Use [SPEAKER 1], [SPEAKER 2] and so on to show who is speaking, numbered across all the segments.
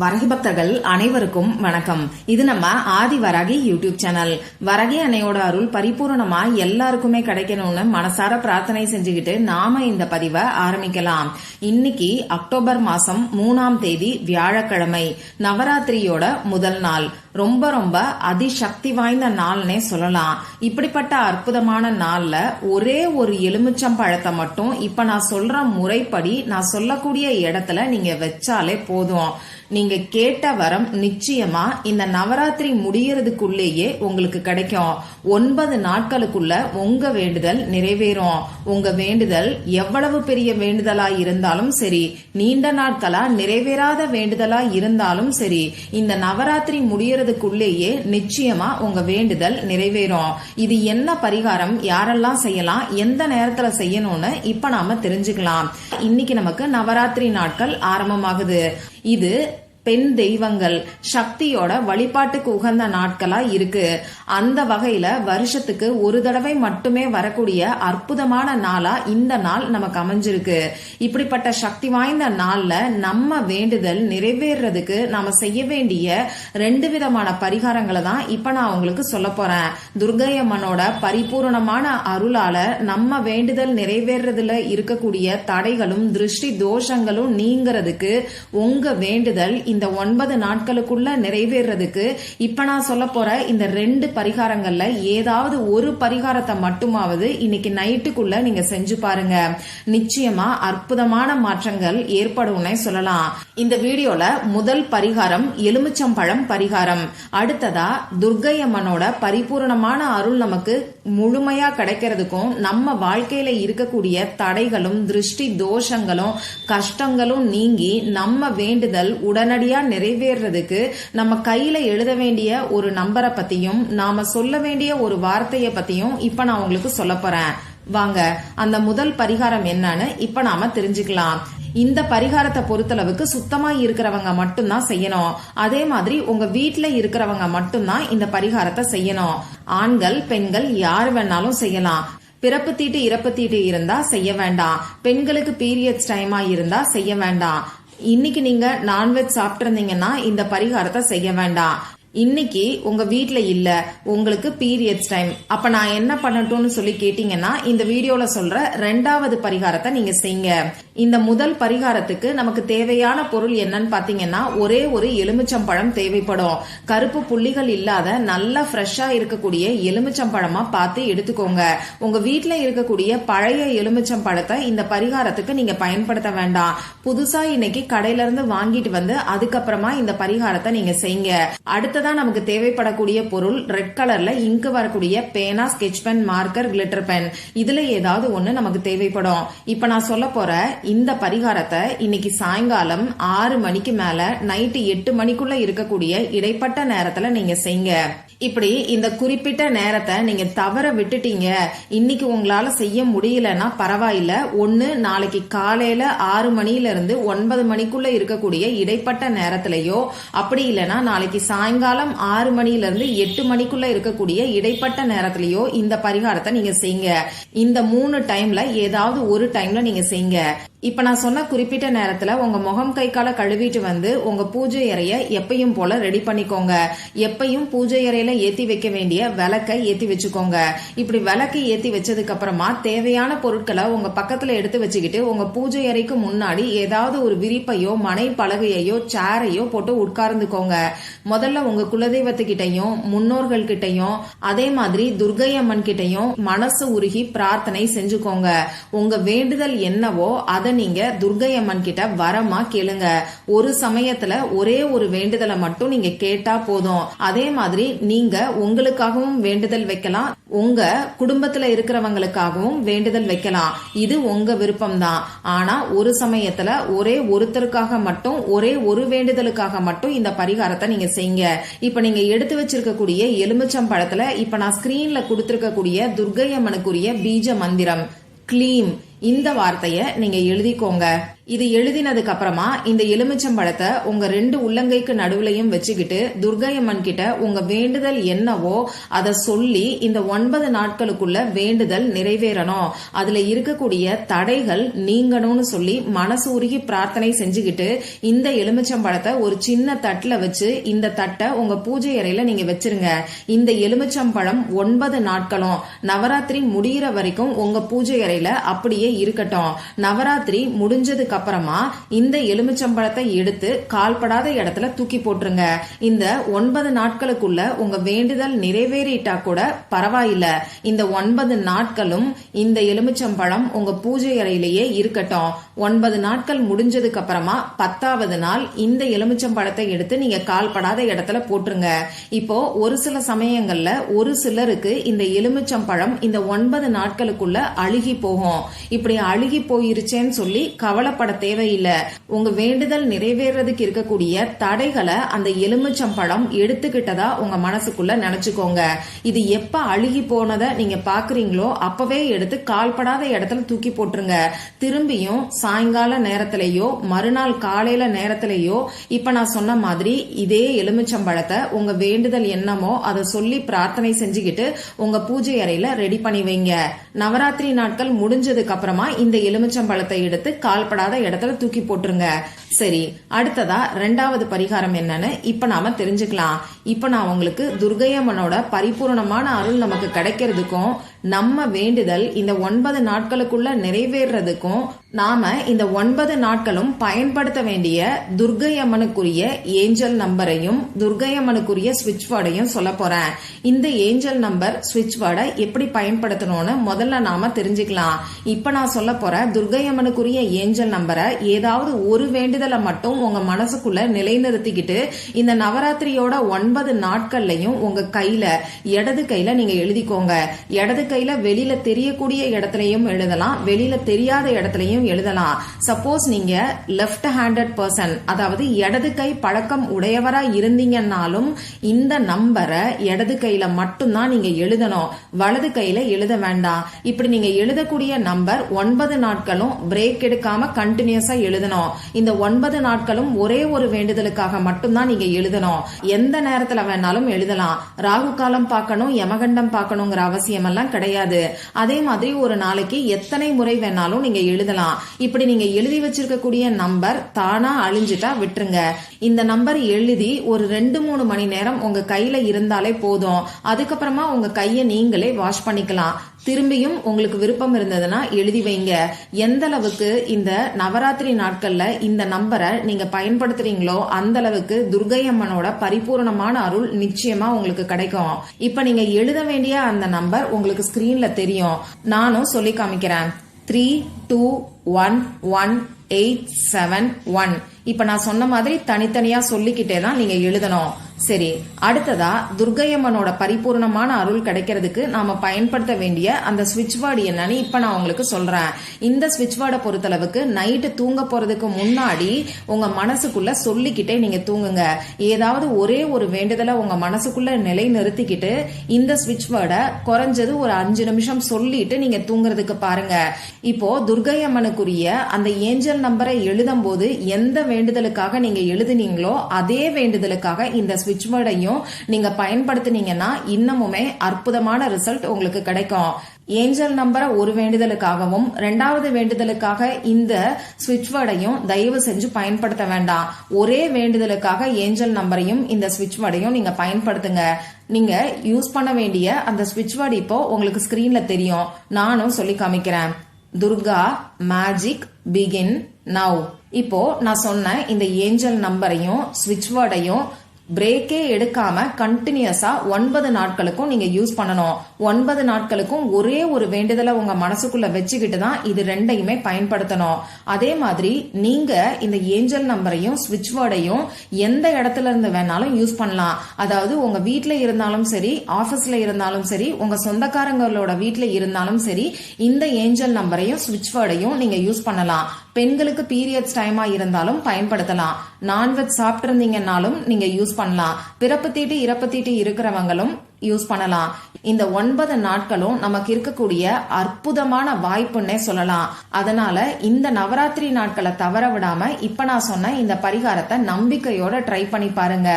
[SPEAKER 1] வரகி பக்தர்கள் அனைவருக்கும் வணக்கம். இது நம்ம ஆதி வரகி யூடியூப் சேனல். வரகி அன்னையோட அருள் பரிபூர்ணமா எல்லாருக்குமே கிடைக்கணும்னு மனசார பிரார்த்தனை செஞ்சுக்கிட்டு நாம இந்த பதிவை ஆரம்பிக்கலாம். இன்னைக்கு அக்டோபர் மாசம் மூணாம் தேதி வியாழக்கிழமை நவராத்திரியோட முதல் நாள். ரொம்ப ரொம்ப அதிசக்தி வாய்ந்த நாள்னே சொல்லலாம். இப்படிப்பட்ட அற்புதமான நாள்ல ஒரே ஒரு எலுமிச்சம் பழத்தை மட்டும் இப்ப நான் சொல்ற முறைப்படி நான் சொல்லக்கூடிய இடத்துல நீங்க வச்சாலே போதும். நீங்க கேட்ட வரம் நிச்சயமா இந்த நவராத்திரி முடியறதுக்குள்ளேயே உங்களுக்கு கிடைக்கும். ஒன்பது நாட்களுக்குள்ள உங்க வேண்டுதல் நிறைவேறும். உங்க வேண்டுதல் எவ்வளவு பெரிய வேண்டுதலா இருந்தாலும் சரி நீண்ட நாட்களா நிறைவேறாத வேண்டுதலா இருந்தாலும் சரி இந்த நவராத்திரி செய்யறதுக்குள்ளேயே நிச்சயமா உங்க வேண்டுதல் நிறைவேறும். இது என்ன பரிகாரம்? யாரெல்லாம் செய்யலாம்? எந்த நேரத்துல செய்யணும்னு இப்ப நாம தெரிஞ்சுக்கலாம். இன்னைக்கு நமக்கு நவராத்திரி நாட்கள் ஆரம்பமாகுது. இது பெண் தெய்வங்கள் சக்தியோட வழிபாட்டுக்கு உகந்த நாட்களா இருக்கு. அந்த வகையில வருஷத்துக்கு ஒரு தடவை மட்டுமே வரக்கூடிய அற்புதமான நாளா இந்த நாள் நமக்கு அமைஞ்சிருக்கு. இப்படிப்பட்ட சக்தி வாய்ந்த நாள்ல நம்ம வேண்டுதல் நிறைவேறதுக்கு நாம செய்ய வேண்டிய ரெண்டு விதமான பரிகாரங்களை தான் இப்ப நான் உங்களுக்கு சொல்ல போறேன். துர்கையம்மனோட அம்மனோட பரிபூரணமான அருளால நம்ம வேண்டுதல் நிறைவேறதுல இருக்கக்கூடிய தடைகளும் திருஷ்டி தோஷங்களும் நீங்கிறதுக்கு உங்க வேண்டுதல் இந்த ஒன்பது நாட்களுக்குள்ள நிறைவேறதுக்கு இப்ப நான் சொல்ல போற இந்த ரெண்டு பரிகாரங்கள்ல ஏதாவது ஒரு பரிகாரத்தை மட்டுமாவது இன்னைக்கு நைட்டுக்குள்ள நீங்க செஞ்சு பாருங்க. நிச்சயமா அற்புதமான மாற்றங்கள் ஏற்படும்னே சொல்லலாம். இந்த வீடியோல முதல் பரிகாரம் எலுமிச்சம்பழம் பரிகாரம். அடுத்ததா துர்கை அம்மனோட பரிபூரணமான அருள் நமக்கு முழுமையா கிடைக்கிறதுக்கும் நம்ம வாழ்க்கையில இருக்கக்கூடிய தடைகளும் திருஷ்டி தோஷங்களும் கஷ்டங்களும் நீங்கி நம்ம வேண்டுதல் உடனடி உடனடியாக நிறைவேறதுக்கு நம்ம கையில எழுத வேண்டிய ஒரு நம்பரை பத்தியும் நாம சொல்ல வேண்டிய ஒரு வார்த்தையை பத்தியும் இப்ப நான் உங்களுக்கு சொல்ல போறேன். வாங்க அந்த முதல் பரிகாரம் என்னன்னு இப்ப நாம தெரிஞ்சுக்கலாம். இந்த பரிகாரத்தை பொறுத்தளவுக்கு சுத்தமா இருக்கிறவங்க மட்டும்தான் செய்யணும். அதே மாதிரி உங்க வீட்டுல இருக்கிறவங்க மட்டும்தான் இந்த பரிகாரத்தை செய்யணும். ஆண்கள் பெண்கள் யார் வேணாலும் செய்யலாம். பிறப்பு தீட்டு இறப்பு தீட்டு இருந்தா செய்ய வேண்டாம். பெண்களுக்கு பீரியட்ஸ் டைமா இருந்தா செய்ய வேண்டாம். இன்னைக்கு நீங்க நான்வெஜ் சாப்பிட்டிருந்தீங்கன்னா இந்த பரிகாரத்தை செய்ய வேண்டாம். இன்னைக்கு உங்க வீட்ல இல்ல உங்களுக்கு பீரியட்ஸ் டைம் அப்ப நான் என்ன பண்ணட்டும்னு சொல்லி கேட்டீங்கன்னா இந்த வீடியோல சொல்ற ரெண்டாவது பரிகாரத்தை நீங்க செய்யுங்க இந்த முதல் பரிகாரத்துக்கு நமக்கு தேவையான பொருள் என்னன்னு பாத்தீங்கன்னா ஒரே ஒரு எலுமிச்சம்பழம் தேவைப்படும். கருப்பு புள்ளிகள் இல்லாத நல்லா ஃப்ரெஷ்ஷா இருக்கக்கூடிய எலுமிச்சம்பழமா பார்த்து எடுத்துக்கோங்க. உங்க வீட்ல இருக்கக்கூடிய பழைய எலுமிச்சம்பழத்தை இந்த பரிகாரத்துக்கு நீங்க பயன்படுத்த வேண்டாம். புதுசா இன்னைக்கு கடையில இருந்து வாங்கிட்டு வந்து அதுக்கப்புறமா இந்த பரிகாரத்தை நீங்க செய்யுங்க தான் நமக்கு தேவைப்படக்கூடிய பொருள். ரெட் கலர்ல இங்கு வரக்கூடிய பேனா sketch pen marker glitter pen இதுல ஏதாவது ஒண்ணு நமக்கு தேவைப்படும். இப்ப நான் சொல்ல போற இந்த பரிகாரத்தை இன்னைக்கு சாயங்காலம் ஆறு மணிக்கு மேல நைட்டு எட்டு மணிக்குள்ள இருக்கக்கூடிய இடைப்பட்ட நேரத்துல நீங்க செய்யுங்க இப்படி இந்த குறிப்பிட்ட நேரத்தை நீங்க தவற விட்டுட்டீங்க. இன்னைக்கு உங்களால செய்ய முடியலன்னா பரவாயில்ல. ஒன்னு நாளைக்கு காலையில ஆறு மணில இருந்து ஒன்பது மணிக்குள்ள இருக்கக்கூடிய இடைப்பட்ட நேரத்திலயோ அப்படி இல்லைன்னா நாளைக்கு சாயங்காலம் ஆறு மணில இருந்து எட்டு மணிக்குள்ள இருக்கக்கூடிய இடைப்பட்ட நேரத்திலேயோ இந்த பரிகாரத்தை நீங்க செய்யுங்க. இந்த மூணு டைம்ல ஏதாவது ஒரு டைம்ல நீங்க செய்யுங்க. இப்ப நான் சொன்ன குறிப்பிட்ட நேரத்துல உங்க முகம் கை கால கழுவிட்டு வந்து உங்க பூஜை அறைய எப்பையும் போல ரெடி பண்ணிக்கோங்க. எப்பையும் பூஜை அறையில ஏத்தி வைக்க வேண்டிய விளக்கை ஏத்தி வச்சுக்கோங்க. இப்படி விளக்கு ஏத்தி வச்சதுக்கு அப்புறமா தேவையான பொருட்களை உங்க பக்கத்துல எடுத்து வச்சுக்கிட்டு உங்க பூஜை அறைக்கு முன்னாடி ஏதாவது ஒரு விரிப்பையோ மனை பலகையோ சேரையோ போட்டு உட்கார்ந்துக்கோங்க. முதல்ல உங்க குலதெய்வத்துக்கிட்டையும் முன்னோர்கள் கிட்டையும் அதே மாதிரி துர்கை அம்மன் கிட்டையும் மனசு உருகி பிரார்த்தனை செஞ்சுக்கோங்க. உங்க வேண்டுதல் என்னவோ அதை நீங்க துர்கை அம்மன் கிட்ட வரமா கேளுங்க. ஒரு சமயத்துல ஒரே ஒரு வேண்டுதலை மட்டும் நீங்க கேட்டா போதும். அதே மாதிரி நீங்க உங்களுக்காகவும் வேண்டுதல் வைக்கலாம். உங்க குடும்பத்துல இருக்கிறவங்களுக்காகவும் வேண்டுதல் வைக்கலாம். இது உங்க விருப்பம் தான் ஆனா ஒரு சமயத்துல ஒரே ஒருத்தருக்காக மட்டும் ஒரே ஒரு வேண்டுதலுக்காக மட்டும் இந்த பரிகாரத்தை நீங்க செய்யுங்க. இப்ப நீங்க எடுத்து வச்சிருக்கக்கூடிய எலுமிச்சம் பழத்துல இப்ப நான் ஸ்கிரீன்ல கொடுத்திருக்கக்கூடிய துர்கை அம்மனுக்குரிய பீஜ மந்திரம். கிளீம் இந்த வார்த்தையை நீங்க எழுதிக்கோங்க. இது எழுதினதுக்கு அப்புறமா இந்த எலுமிச்சம்பழத்தை உங்க ரெண்டு உள்ளங்கைக்கு நடுவுலையும் வச்சுக்கிட்டு துர்கையம்மன் கிட்ட உங்க வேண்டுதல் என்னவோ அதை சொல்லி இந்த ஒன்பது நாட்களுக்குள்ள வேண்டுதல் நிறைவேறணும். அதுல இருக்கக்கூடிய தடைகள் நீங்கணும்னு சொல்லி மனசு உருகி பிரார்த்தனை செஞ்சுக்கிட்டு இந்த எலுமிச்சம்பழத்தை ஒரு சின்ன தட்டுல வச்சு இந்த தட்டை உங்க பூஜை அறையில நீங்க வச்சிருங்க. இந்த எலுமிச்சம்பழம் ஒன்பது நாட்களும். நவராத்திரி முடியிற வரைக்கும் உங்க பூஜை அறையில அப்படியே இருக்கட்டும். நவராத்திரி முடிஞ்சதுக்கு அப்புறமா இந்த எலுமிச்சம்பழத்தை எடுத்து கால்படாத இடத்துல தூக்கி போட்டுருங்க. இந்த ஒன்பது நாட்களுக்குள்ள உங்க வேண்டுதல் நிறைவேறிட்டா கூட பரவாயில்ல. இந்த ஒன்பது நாட்களும் இந்த எலுமிச்சம்பழம் உங்க பூஜை அறையிலேயே இருக்கட்டும். ஒன்பது நாட்கள் முடிஞ்சதுக்கு அப்புறமா பத்தாவது நாள் இந்த எலுமிச்சம்பழத்தை எடுத்து நீங்க கால்படாத இடத்துல போட்டுருங்க. இப்போ ஒரு சில சமயங்கள்ல ஒரு சிலருக்கு இந்த எலுமிச்சம்பழம் இந்த ஒன்பது நாட்களுக்குள்ள அழுகி போகும். இப்படி அழுகி போயிருச்சேன்னு சொல்லி கவலைப்பட தேவையில்லை. உங்க வேண்டுதல் நிறைவேறதுக்கு இருக்கக்கூடிய தடைகளை அந்த எலுமிச்சம்பழம் எடுத்துக்கிட்டதா உங்க மனசுக்குள்ள நினைச்சுக்கோங்க. இது எப்ப அழுகி போனதை நீங்க பாக்குறீங்களோ அப்பவே எடுத்து கால்படாத இடத்துல தூக்கி போட்டுருங்க. திரும்பியும் சாயங்கால நேரத்திலேயோ மறுநாள் காலையில நேரத்திலேயோ இப்ப நான் சொன்ன மாதிரி இதே எலுமிச்சம்பழத்தை உங்க வேண்டுதல் என்னமோ அதை சொல்லி பிரார்த்தனை செஞ்சுக்கிட்டு உங்க பூஜை அறையில ரெடி பண்ணி வைங்க. நவராத்திரி நாட்கள் முடிஞ்சதுக்கு அப்புறமா இந்த எலுமிச்சம்பழத்தை எடுத்து கால்படாத இடத்துல தூக்கி போட்டுருங்க. சரி அடுத்ததா ரெண்டாவது பரிகாரம் என்னன்னு இப்ப நாம தெரிஞ்சுக்கலாம். இப்ப நான் உங்களுக்கு துர்கையம்மனோட பரிபூர்ணமான அருள் நமக்கு கிடைக்கிறதுக்கும் நம்ம வேண்டுதல் இந்த ஒன்பது நாட்களுக்குள்ள நிறைவேறதுக்கும் நாம இந்த ஒன்பது நாட்களும் பயன்படுத்த வேண்டிய துர்கையம்மனுக்குரிய ஏஞ்சல் நம்பரையும் துர்கையம்மனுக்குரிய ஸ்விட்ச் வேர்டையும் சொல்ல போறேன். இந்த ஏஞ்சல் நம்பர் ஸ்விட்ச் வேர்டை எப்படி பயன்படுத்தணும்னு முதல்ல நாம தெரிஞ்சுக்கலாம். இப்ப நான் சொல்ல போற துர்கையம்மனுக்குரிய ஏஞ்சல் நம்பரை ஏதாவது ஒரு வேண்டுதலை மட்டும் உங்க மனசுக்குள்ள நிலைநிறுத்திக்கிட்டு இந்த நவராத்திரியோட ஒன் ஒன்பது நாட்கள்லையும் உங்க கையில இடது கையில நீங்க எழுதிக்கோங்க. இடது கையில வெளியில தெரியக்கூடிய இடத்துலயும் எழுதலாம் வெளியில தெரியாத இடத்துலயும் எழுதலாம். சப்போஸ் நீங்க லெஃப்ட் ஹேண்டட் பர்சன் அதாவது இடது கை பழக்கம் உடையவரா இருந்தீங்கன்னாலும் இந்த நம்பரை இடது கையில மட்டும்தான் நீங்க எழுதணும். வலது கையில எழுத வேண்டாம். இப்படி நீங்க எழுதக்கூடிய நம்பர் ஒன்பது நாட்களும் பிரேக் எடுக்காம கண்டினியூஸா எழுதணும். இந்த ஒன்பது நாட்களும் ஒரே ஒரு வேண்டுதலுக்காக மட்டும்தான் நீங்க எழுதணும். எந்த நேரம் நேரத்துல வேணாலும் எழுதலாம். ராகு காலம் பார்க்கணும் யமகண்டம் பார்க்கணுங்கிற அவசியம் எல்லாம் கிடையாது. அதே மாதிரி ஒரு நாளைக்கு எத்தனை முறை வேணாலும் நீங்க எழுதலாம். இப்படி நீங்க எழுதி வச்சிருக்கக்கூடிய நம்பர் தானா அழிஞ்சிட்டா விட்டுருங்க. இந்த நம்பர் எழுதி ஒரு ரெண்டு மூணு மணி நேரம் உங்க கையில இருந்தாலே போதும். அதுக்கப்புறமா உங்க கையை நீங்களே வாஷ் பண்ணிக்கலாம். திரும்பியும் உங்களுக்கு விருப்பம் இருந்ததுன்னா எழுதி வைங்க. எந்த அளவுக்கு இந்த நவராத்திரி நாட்கள்ல இந்த நம்பரை நீங்க பயன்படுத்துறீங்களோ அந்த அளவுக்கு துர்கை அம்மனோட பரிபூர்ணமான அருள் நிச்சயமா உங்களுக்கு கிடைக்கும். இப்ப நீங்க எழுத வேண்டிய அந்த நம்பர் உங்களுக்கு ஸ்கிரீன்ல தெரியும். நானும் சொல்லி காமிக்கிறேன். Three two one one eight seven one இப்ப நான் சொன்ன மாதிரி தனித்தனியா சொல்லிக்கிட்டே தான் நீங்க எழுதணும். சரி அடுத்ததா துர்கையம்மனோட பரிபூர்ணமான அருள் கிடைக்கிறதுக்கு நாம பயன்படுத்த வேண்டிய அந்த ஸ்விட்ச் வேர்டு என்னன்னு இப்ப நான் உங்களுக்கு சொல்றேன். இந்த ஸ்விட்ச் வேர்டை பொறுத்தளவுக்கு நைட்டு தூங்க போறதுக்கு முன்னாடி உங்க மனசுக்குள்ள சொல்லிக்கிட்டே நீங்க தூங்குங்க. ஏதாவது ஒரே ஒரு வேண்டுதலை உங்க மனசுக்குள்ள நிலை நிறுத்திக்கிட்டு இந்த ஸ்விட்ச் வேர்டை குறைஞ்சது ஒரு அஞ்சு நிமிஷம் சொல்லிட்டு நீங்க தூங்குறதுக்கு பாருங்க. இப்போ துர்கையம்மனுக்குரிய அந்த ஏஞ்சல் நம்பரை எழுதும் போது எந்த வேண்டுதலுக்காக நீங்க எழுதுனீங்களோ அதே வேண்டுதலுக்காக இந்த ஸ்விட்ச் வேர்டையும் நீங்க பயன்படுத்தினீங்கன்னா இன்னமுமே அற்புதமான ரிசல்ட் உங்களுக்கு கிடைக்கும். ஏஞ்சல் நம்பரை ஒரு வேண்டுதலுக்காகவும் ரெண்டாவது வேண்டுதலுக்காக இந்த ஸ்விட்ச் வேர்டையும் தயவு செஞ்சு பயன்படுத்த வேண்டாம். ஒரே வேண்டுதலுக்காக ஏஞ்சல் நம்பரையும் இந்த ஸ்விட்ச் வேர்டையும் நீங்க பயன்படுத்துங்க. நீங்க யூஸ் பண்ண வேண்டிய அந்த ஸ்விட்ச் வேர்டு இப்போ உங்களுக்கு ஸ்கிரீன்ல தெரியும். நானும் சொல்லி காமிக்கிறேன். துர்கா மேஜிக் பிகின் நவ் இப்போ நான் சொன்ன இந்த ஏஞ்சல் நம்பரையும் ஸ்விட்ச் வேர்டையும் பிரேக்கே எடுக்காம கண்டினியூஸா ஒன்பது நாட்களுக்கும் நீங்க யூஸ் பண்ணணும். ஒன்பது நாட்களுக்கும் ஒரே ஒரு வேண்டுதலை உங்க மனசுக்குள்ள வச்சுக்கிட்டு தான் இது ரெண்டையுமே பயன்படுத்தணும். அதே மாதிரி நீங்க இந்த ஏஞ்சல் நம்பரையும் ஸ்விட்ச் வேர்டையும் எந்த இடத்துல இருந்து வேணாலும் யூஸ் பண்ணலாம். அதாவது உங்க வீட்டுல இருந்தாலும் சரி ஆபீஸ்ல இருந்தாலும் சரி உங்க சொந்தக்காரங்களோட வீட்டுல இருந்தாலும் சரி இந்த ஏஞ்சல் நம்பரையும் ஸ்விட்ச் வேர்டையும் நீங்க யூஸ் பண்ணலாம். பெண்களுக்கு பீரியட்ஸ் டைமா இருந்தாலும் பயன்படுத்தலாம். நான்வெஜ் சாப்பிட்டு இருந்தீங்கன்னாலும் நீங்க யூஸ் பண்ணலாம். பிறப்பு தீட்டு இறப்பு தீட்டு இருக்கிறவங்களும் யூஸ் பண்ணலாம். இந்த ஒன்பது நாட்களும் நமக்கு இருக்கக்கூடிய அற்புதமான வாய்ப்புன்னே சொல்லலாம். அதனால இந்த நவராத்திரி நாட்களை தவற விடாம இப்ப நான் சொன்ன இந்த பரிகாரத்தை நம்பிக்கையோட ட்ரை பண்ணி பாருங்க.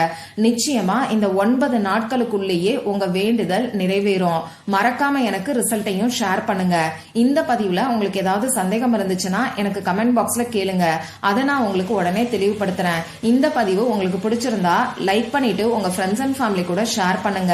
[SPEAKER 1] நிச்சயமா இந்த ஒன்பது நாட்களுக்குள்ளேயே உங்க வேண்டுதல் நிறைவேறும். மறக்காம எனக்கு ரிசல்ட்டையும் ஷேர் பண்ணுங்க. இந்த பதிவுல உங்களுக்கு ஏதாவது சந்தேகம் இருந்துச்சுன்னா எனக்கு கமெண்ட் பாக்ஸ்ல கேளுங்க. அதை நான் உங்களுக்கு உடனே தெளிவுபடுத்துறேன். இந்த பதிவு உங்களுக்கு பிடிச்சிருந்தா லைக் பண்ணிட்டு உங்க ஃப்ரெண்ட்ஸ் அண்ட் ஃபேமிலி கூட ஷேர் பண்ணுங்க.